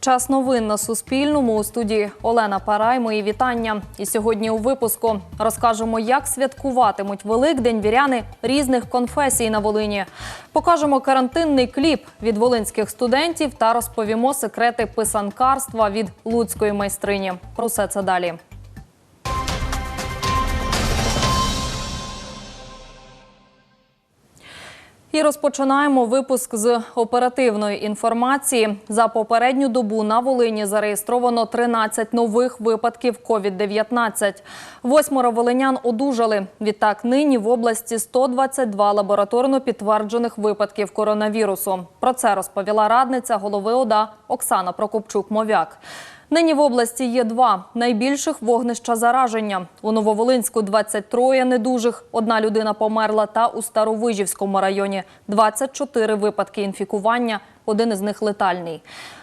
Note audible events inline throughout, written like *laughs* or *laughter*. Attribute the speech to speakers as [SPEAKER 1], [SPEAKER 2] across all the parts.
[SPEAKER 1] Час новин на Суспільному у студії Олена Парай. Мої вітання. І сьогодні у випуску розкажемо, як святкуватимуть Великдень віряни різних конфесій на Волині. Покажемо карантинний кліп від волинських студентів та розповімо секрети писанкарства від луцької майстрині. Про все це далі. І розпочинаємо випуск з оперативної інформації. За попередню добу на Волині зареєстровано 13 нових випадків COVID-19. Восьмеро волинян одужали. Відтак нині в області 122 лабораторно підтверджених випадків коронавірусу. Про це розповіла радниця голови ОДА Оксана Прокопчук-Мовяк. Нині в області є два найбільших вогнища зараження. У Нововолинську 23 недужих, одна людина померла, та у Старовижівському районі 24 випадки інфікування, один із них летальний.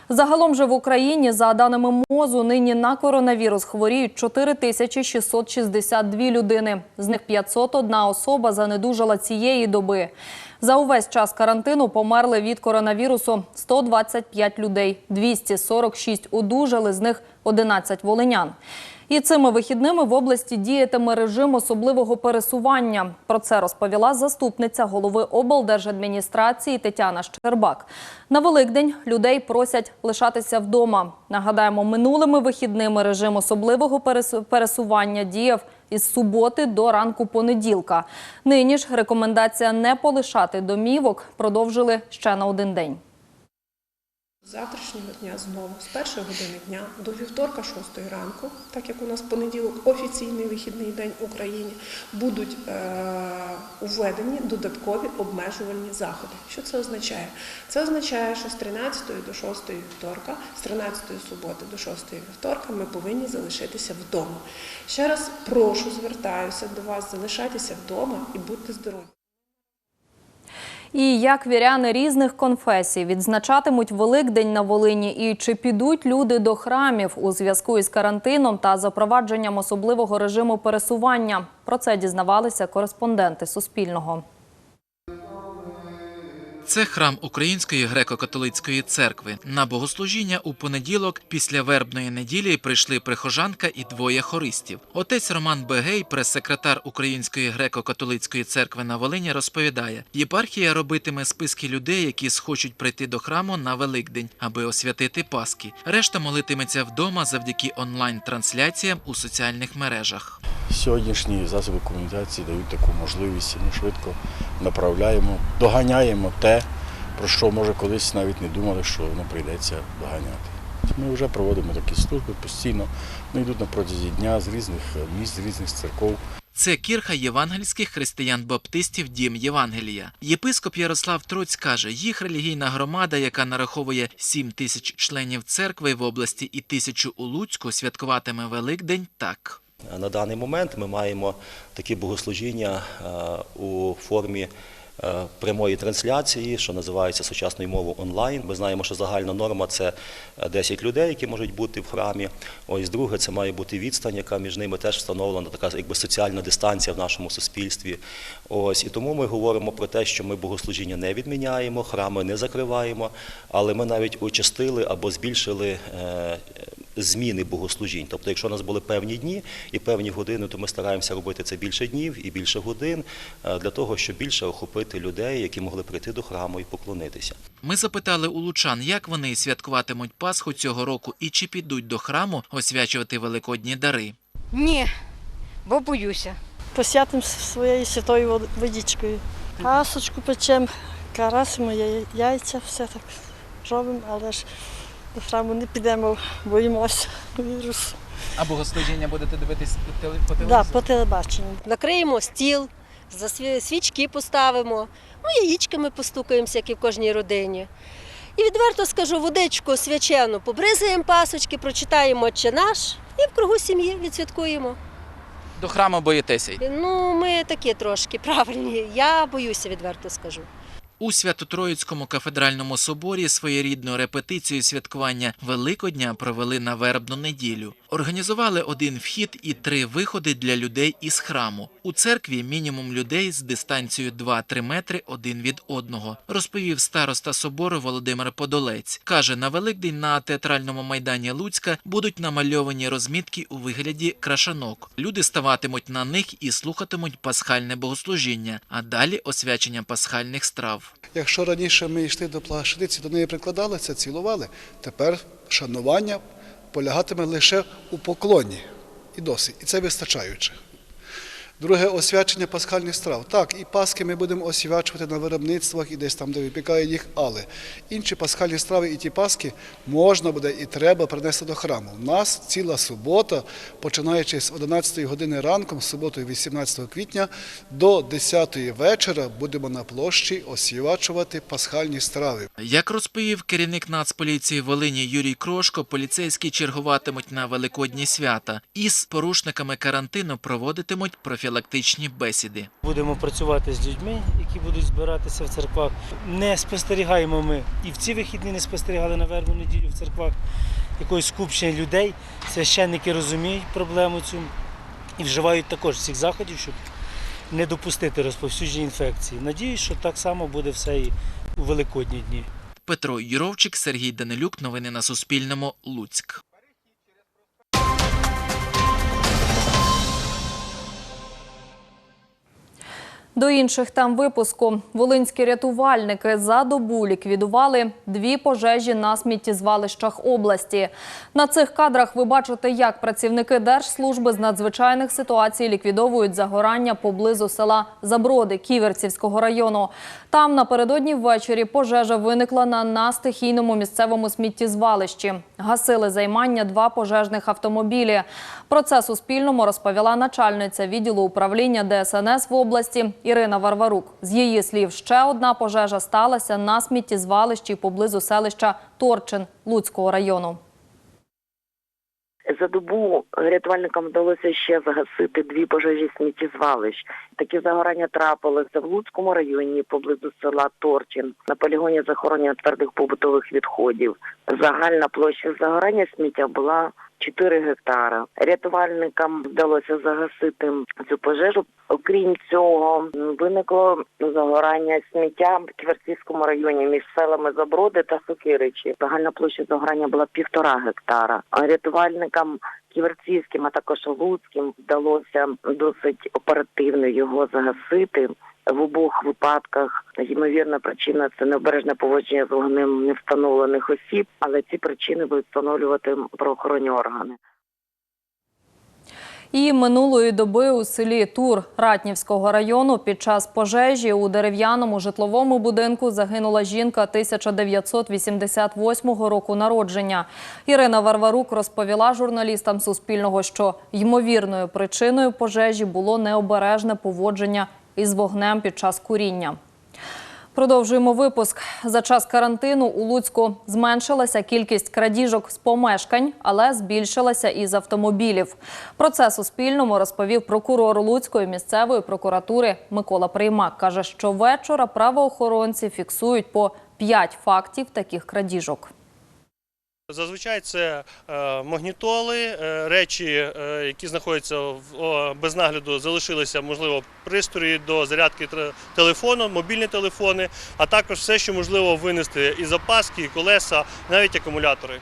[SPEAKER 1] Загалом же в Україні, за даними МОЗу, нині на коронавірус хворіють 4662 людини. З них 501 особа занедужала цієї доби. За увесь час карантину померли від коронавірусу 125 людей, 246 одужали, з них 11 волинян. І цими вихідними в області діятиме режим особливого пересування. Про це розповіла заступниця голови облдержадміністрації Тетяна Щербак. На Великдень людей просять лишатися вдома. Нагадаємо, минулими вихідними режим особливого пересу- пересування діяв із суботи до ранку понеділка. Нині ж рекомендація не полишати домівок продовжили ще на один день.
[SPEAKER 2] З завтрашнього дня знову з першої години дня до вівторка 6 ранку, так як у нас понеділок офіційний вихідний день в Україні, будуть е, введені додаткові обмежувальні заходи. Що це означає? Це означає, що з 13 до 6 вівторка, з 13 суботи до 6 вівторка ми повинні залишитися вдома. Ще раз прошу, звертаюся до вас, залишайтеся вдома і будьте здорові.
[SPEAKER 1] І як віряни різних конфесій відзначатимуть Великдень на Волині і чи підуть люди до храмів у зв'язку із карантином та запровадженням особливого режиму пересування. Про це дізнавалися кореспонденти Суспільного.
[SPEAKER 3] Це храм Української греко-католицької церкви. На богослужіння у понеділок після вербної неділі прийшли прихожанка і двоє хористів. Отець Роман Бегей, прес-секретар Української греко-католицької церкви на Волині, розповідає: єпархія робитиме списки людей, які схочуть прийти до храму на Великдень, аби освятити Паски. Решта молитиметься вдома завдяки онлайн-трансляціям у соціальних мережах.
[SPEAKER 4] Сьогоднішні засоби комунікації дають таку можливість, ми швидко направляємо, доганяємо те, про що може колись навіть не думали, що воно прийдеться доганяти. Ми вже проводимо такі служби постійно. Вони йдуть на протязі дня з різних місць, з різних церков.
[SPEAKER 3] Це кірха євангельських християн-баптистів Дім Євангелія. Єпископ Ярослав Троць каже, їх релігійна громада, яка нараховує 7 тисяч членів церкви в області і тисячу у Луцьку, святкуватиме Великдень так.
[SPEAKER 5] На даний момент ми маємо такі богослужіння е, у формі е, прямої трансляції, що називається сучасною мовою онлайн. Ми знаємо, що загальна норма це е, 10 людей, які можуть бути в храмі. Ось друге, це має бути відстань, яка між ними теж встановлена, така якби соціальна дистанція в нашому суспільстві. Ось і тому ми говоримо про те, що ми богослужіння не відміняємо, храми не закриваємо, але ми навіть очастили або збільшили. Зміни богослужінь. Тобто, якщо у нас були певні дні і певні години, то ми стараємося робити це більше днів і більше годин е, для того, щоб більше охопити людей, які могли прийти до храму і поклонитися.
[SPEAKER 3] Ми запитали у лучан, як вони святкуватимуть Пасху цього року і чи підуть до храму освячувати великодні дари.
[SPEAKER 6] Ні, бо боюся.
[SPEAKER 7] посвятим своєю святою вод- водичкою. Пасочку печемо, карасимо яйця, все так робимо, але ж до храму не підемо, боїмося вірусу.
[SPEAKER 8] А богослужіння будете дивитись по теле- по
[SPEAKER 7] Так, по телебаченню.
[SPEAKER 6] Накриємо стіл, свічки поставимо, ну, яєчками постукаємося, як і в кожній родині. І відверто скажу, водичку свячену побризаємо пасочки, прочитаємо «Отче наш і в кругу сім'ї відсвяткуємо.
[SPEAKER 8] До храму боїтеся.
[SPEAKER 6] Ну, ми такі трошки правильні. Я боюся, відверто скажу.
[SPEAKER 3] У Свято-Троїцькому кафедральному соборі своєрідну репетицію святкування Великодня провели на вербну неділю. Організували один вхід і три виходи для людей із храму. У церкві мінімум людей з дистанцією 2-3 метри один від одного, розповів староста собору Володимир Подолець. Каже, на Великдень на театральному майдані Луцька будуть намальовані розмітки у вигляді крашанок. Люди ставатимуть на них і слухатимуть пасхальне богослужіння, а далі освячення пасхальних страв.
[SPEAKER 9] Якщо раніше ми йшли до плащаниці, до неї прикладалися, цілували, тепер шанування полягатиме лише у поклоні. І досить. І це вистачаюче. Друге освячення пасхальних страв. Так, і паски ми будемо освячувати на виробництвах і десь там, де випікають їх, але інші пасхальні страви і ті паски можна буде і треба принести до храму. У нас ціла субота, починаючи з 11 години ранком, суботою 18 квітня, до 10 вечора будемо на площі освячувати пасхальні страви.
[SPEAKER 3] Як розповів керівник Нацполіції Волині Юрій Крошко, поліцейські чергуватимуть на великодні свята і з порушниками карантину проводитимуть профілактичні бесіди.
[SPEAKER 10] Будемо працювати з людьми, які будуть збиратися в церквах. Не спостерігаємо ми і в ці вихідні не спостерігали на вербну неділю в церквах якогось скупчення людей. Священники розуміють проблему цю і вживають також всіх заходів, щоб не допустити розповсюдження інфекції. Надіюсь, що так само буде все і у великодні дні.
[SPEAKER 3] Петро Юровчик, Сергій Данилюк. Новини на Суспільному. Луцьк.
[SPEAKER 1] До інших тем випуску волинські рятувальники за добу ліквідували дві пожежі на сміттєзвалищах області. На цих кадрах ви бачите, як працівники Держслужби з надзвичайних ситуацій ліквідовують загорання поблизу села Заброди Ківерцівського району. Там напередодні ввечері пожежа виникла на, на стихійному місцевому сміттєзвалищі. Гасили займання два пожежних автомобілі. Про це Суспільному розповіла начальниця відділу управління ДСНС в області Ірина Варварук. З її слів, ще одна пожежа сталася на сміттєзвалищі поблизу селища Торчин Луцького району.
[SPEAKER 11] За добу рятувальникам вдалося ще загасити дві пожежі сміттєзвалищ. Такі загорання трапилися в Луцькому районі поблизу села Торчин на полігоні захоронення твердих побутових відходів. Загальна площа загорання сміття була 4 гектара. Рятувальникам вдалося загасити цю пожежу. Окрім цього, виникло загорання сміття в Ківерцівському районі між селами Заброди та Сокиричі. Загальна площа загорання була півтора гектара. Рятувальникам Ківерцівським, а також Луцьким вдалося досить оперативно його загасити. В обох випадках ймовірна причина це необережне поводження з вогнем невстановлених осіб, але ці причини будуть встановлювати правоохоронні органи.
[SPEAKER 1] І минулої доби у селі Тур Ратнівського району під час пожежі у дерев'яному житловому будинку загинула жінка 1988 року народження. Ірина Варварук розповіла журналістам Суспільного, що ймовірною причиною пожежі було необережне поводження із вогнем під час куріння. Продовжуємо випуск. За час карантину у Луцьку зменшилася кількість крадіжок з помешкань, але збільшилася і з автомобілів. Про це Суспільному розповів прокурор Луцької місцевої прокуратури Микола Приймак. Каже, що вечора правоохоронці фіксують по 5 фактів таких крадіжок.
[SPEAKER 12] Зазвичай це е, магнітоли, е, речі, е, які знаходяться без нагляду, залишилися, можливо, пристрої до зарядки телефону, мобільні телефони, а також все, що можливо винести і запаски, і колеса, навіть акумулятори.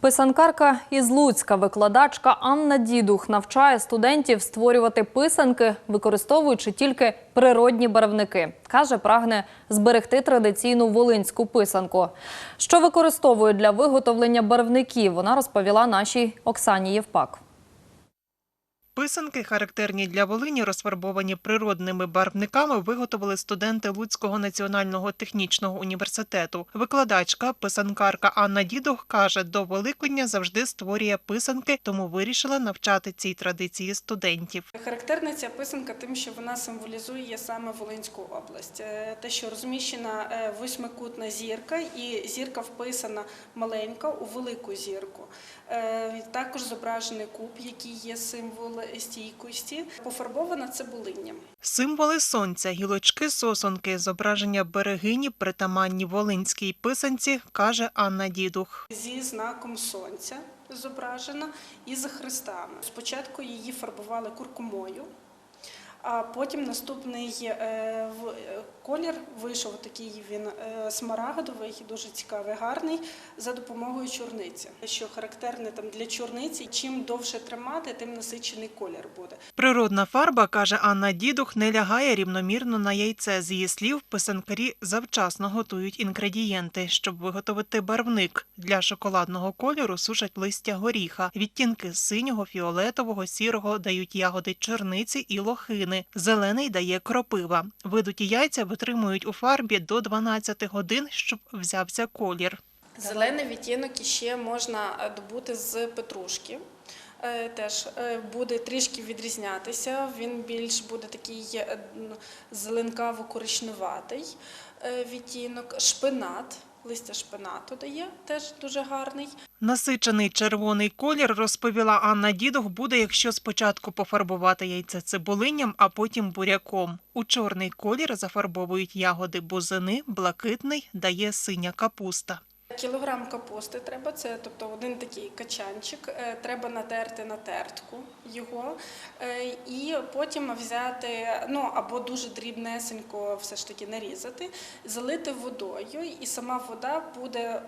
[SPEAKER 1] Писанкарка із Луцька, викладачка Анна Дідух навчає студентів створювати писанки, використовуючи тільки природні барвники. Каже, прагне зберегти традиційну волинську писанку. Що використовують для виготовлення барвників, вона розповіла нашій Оксані Євпак.
[SPEAKER 13] Писанки, характерні для Волині, розфарбовані природними барвниками, виготовили студенти Луцького національного технічного університету. Викладачка, писанкарка Анна Дідох каже, до Великодня завжди створює писанки, тому вирішила навчати цій традиції студентів.
[SPEAKER 14] Характерна ця писанка тим, що вона символізує саме Волинську область. Е, Те, що розміщена е, восьмикутна зірка, і зірка вписана маленька у велику зірку. Е, Також зображений куб, який є символ морозостійкості, пофарбована цибулинням.
[SPEAKER 13] Символи сонця, гілочки сосонки, зображення берегині, притаманні волинській писанці, каже Анна Дідух.
[SPEAKER 14] Зі знаком сонця зображена і з хрестами. Спочатку її фарбували куркумою, а потім наступний е, е, колір вийшов такий він е, смарагдовий, дуже цікавий, гарний, за допомогою чорниці. Що характерне там для чорниці, чим довше тримати, тим насичений колір буде.
[SPEAKER 13] Природна фарба, каже Анна Дідух, не лягає рівномірно на яйце. З її слів, писанкарі завчасно готують інгредієнти, щоб виготовити барвник. Для шоколадного кольору сушать листя горіха. Відтінки синього, фіолетового, сірого дають ягоди чорниці і лохини. Зелений дає кропива. Видуті яйця витримують у фарбі до 12 годин, щоб взявся колір.
[SPEAKER 14] Зелений відтінок іще можна добути з петрушки. Е, Теж е, буде трішки відрізнятися. Він більш буде такий е, зеленкаво-коричневатий е, відтінок. Шпинат, листя шпинату дає, теж дуже гарний.
[SPEAKER 13] Насичений червоний колір, розповіла Анна Дідух, буде, якщо спочатку пофарбувати яйце цибулинням, а потім буряком. У чорний колір зафарбовують ягоди бузини, блакитний дає синя капуста.
[SPEAKER 14] Кілограм капусти треба, це тобто один такий качанчик. е, Треба натерти на тертку його, е, і потім взяти, ну або дуже дрібнесенько все ж таки нарізати, залити водою, і сама вода буде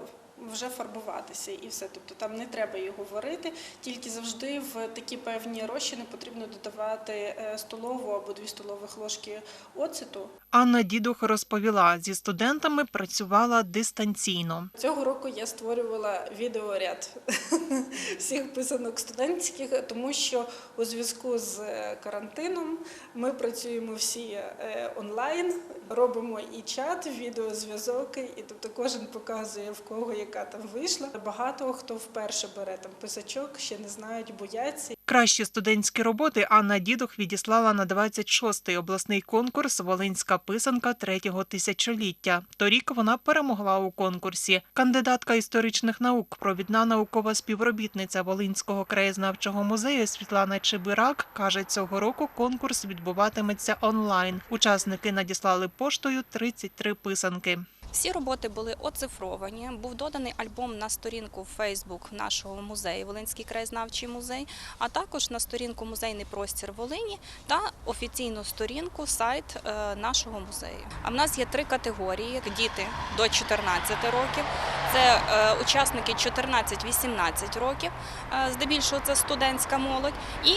[SPEAKER 14] вже фарбуватися і все. Тобто там не треба його варити, тільки завжди в такі певні розчини потрібно додавати е, столову або дві столових ложки оцету.
[SPEAKER 13] Анна Дідух розповіла, зі студентами працювала дистанційно.
[SPEAKER 14] Цього року я створювала відеоряд *laughs* всіх писанок студентських, тому що у зв'язку з е, карантином ми працюємо всі е, онлайн, робимо і чат, відеозв'язок, і тобто кожен показує в кого яка там вийшла. Багато хто вперше бере там писачок, ще не знають, бояться.
[SPEAKER 13] Кращі студентські роботи Анна Дідух відіслала на 26-й обласний конкурс Волинська писанка третього тисячоліття. Торік вона перемогла у конкурсі. Кандидатка історичних наук, провідна наукова співробітниця Волинського краєзнавчого музею Світлана Чебирак каже, цього року конкурс відбуватиметься онлайн. Учасники надіслали поштою 33 писанки.
[SPEAKER 15] Всі роботи були оцифровані. Був доданий альбом на сторінку Facebook нашого музею Волинський краєзнавчий музей, а також на сторінку Музейний простір Волині та офіційну сторінку сайт е, нашого музею. А в нас є три категорії: діти до 14 років, це е, учасники 14-18 років, е, здебільшого це студентська молодь, і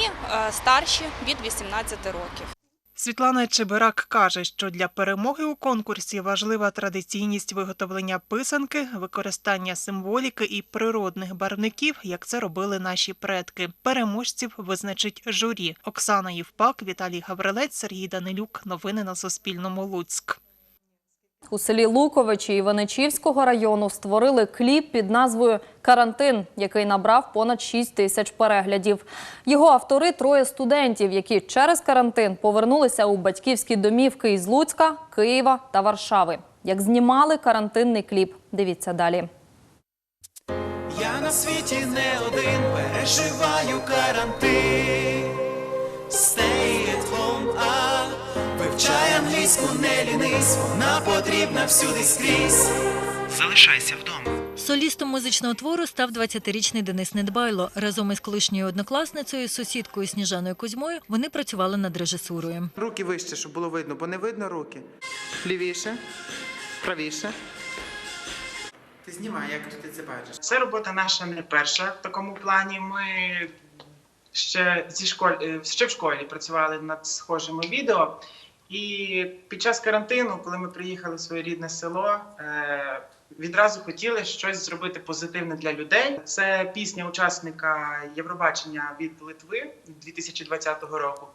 [SPEAKER 15] старші від 18 років.
[SPEAKER 13] Світлана Чебирак каже, що для перемоги у конкурсі важлива традиційність виготовлення писанки, використання символіки і природних барвників, як це робили наші предки. Переможців визначить журі. Оксана Євпак, Віталій Гаврилець, Сергій Данилюк. Новини на Суспільному. Луцьк.
[SPEAKER 1] У селі Луковичі Іваничівського району створили кліп під назвою Карантин, який набрав понад 6 тисяч переглядів. Його автори троє студентів, які через карантин повернулися у батьківські домівки із Луцька, Києва та Варшави. Як знімали карантинний кліп, дивіться далі.
[SPEAKER 16] Я на світі не один переживаю карантин. Stay вивчай англійську, не лінись, вона потрібна всюди скрізь. Залишайся вдома.
[SPEAKER 17] Солістом музичного твору став 20-річний Денис Недбайло. Разом із колишньою однокласницею, сусідкою Сніжаною Кузьмою вони працювали над режисурою.
[SPEAKER 18] Руки вище, щоб було видно, бо не видно руки. Лівіше, правіше. Ти знімай, як ти це бачиш.
[SPEAKER 19] Це робота наша не перша в такому плані. Ми ще зі школі е, ще в школі працювали над схожими відео. І під час карантину, коли ми приїхали в своє рідне село, е, відразу хотіли щось зробити позитивне для людей. Це пісня учасника Євробачення від Литви 2020 року.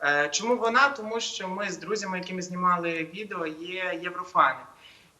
[SPEAKER 19] Е, Чому вона? Тому що ми з друзями, які ми знімали відео, є єврофани.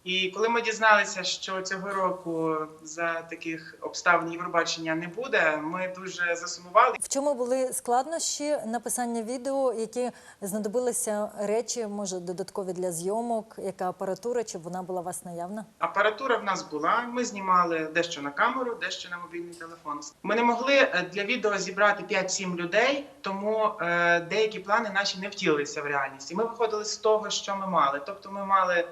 [SPEAKER 19] І коли ми дізналися, що цього року за таких обставин Євробачення не буде, ми дуже засумували.
[SPEAKER 17] В чому були складнощі написання відео, які знадобилися речі, може додаткові для зйомок, яка апаратура, чи вона була у вас наявна?
[SPEAKER 19] Апаратура в нас була. Ми знімали дещо на камеру, дещо на мобільний телефон. Ми не могли е, для відео зібрати 5-7 людей, тому е, деякі плани наші не втілилися в реальність. І ми виходили з того, що ми мали. Тобто, ми мали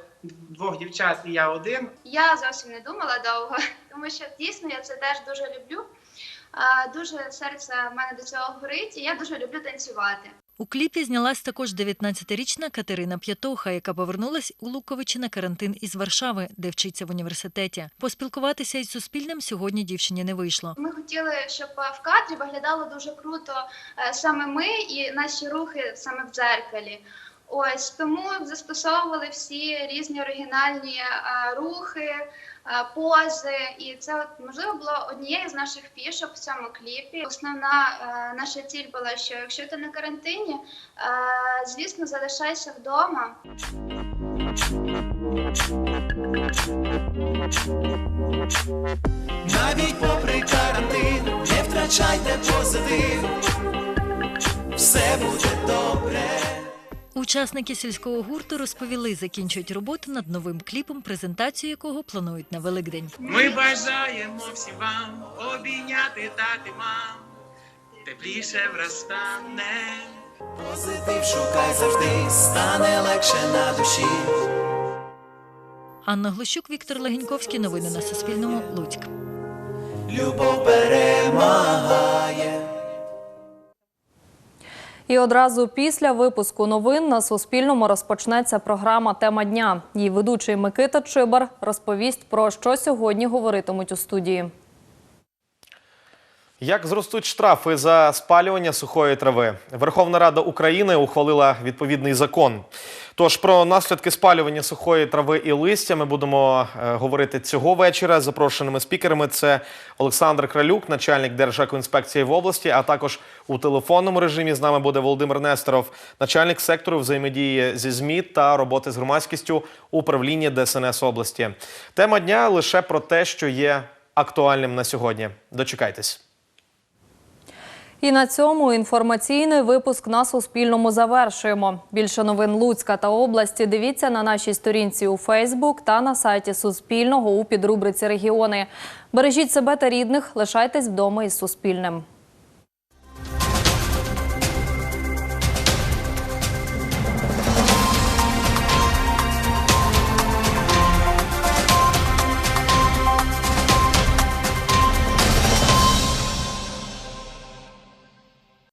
[SPEAKER 19] двох дівчат і я один.
[SPEAKER 20] Я зовсім не думала довго, *laughs* тому що дійсно я це теж дуже люблю. Дуже серце в мене до цього горить, і я дуже люблю танцювати.
[SPEAKER 17] У кліпі знялась також 19-річна Катерина П'ятоха, яка повернулась у Луковичі на карантин із Варшави, де вчиться в університеті. Поспілкуватися із Суспільним сьогодні дівчині не вийшло.
[SPEAKER 20] Ми хотіли, щоб в кадрі виглядало дуже круто е, саме ми і наші рухи саме в дзеркалі. Ось тому застосовували всі різні оригінальні е, рухи, е, пози, і це от можливо було однією з наших фішок в цьому кліпі. Основна е, наша ціль була, що якщо ти на карантині, е, звісно, залишайся вдома.
[SPEAKER 16] Навіть попри карантин, не втрачайте позитив, все буде добре.
[SPEAKER 17] Учасники сільського гурту розповіли, закінчують роботу над новим кліпом, презентацію якого планують на Великдень.
[SPEAKER 19] Ми бажаємо всім вам обійняти тати мам, тепліше вростане.
[SPEAKER 16] Позитив шукай завжди, стане легше на душі.
[SPEAKER 17] Анна Глущук, Віктор Легеньковський. Новини на Суспільному. Луцьк.
[SPEAKER 16] Любов перемагає.
[SPEAKER 1] І одразу після випуску новин на Суспільному розпочнеться програма Тема дня. Її ведучий Микита Чибар розповість про що сьогодні говоритимуть у студії.
[SPEAKER 21] Як зростуть штрафи за спалювання сухої трави? Верховна Рада України ухвалила відповідний закон. Тож про наслідки спалювання сухої трави і листя ми будемо е, говорити цього вечора. Запрошеними спікерами це Олександр Кралюк, начальник Держекоінспекції в області. А також у телефонному режимі з нами буде Володимир Несторов, начальник сектору взаємодії зі ЗМІ та роботи з громадськістю управління ДСНС області. Тема дня лише про те, що є актуальним на сьогодні. Дочекайтесь.
[SPEAKER 1] І на цьому інформаційний випуск на Суспільному завершуємо. Більше новин Луцька та області дивіться на нашій сторінці у Фейсбук та на сайті Суспільного у підрубриці Регіони. Бережіть себе та рідних, лишайтесь вдома із Суспільним.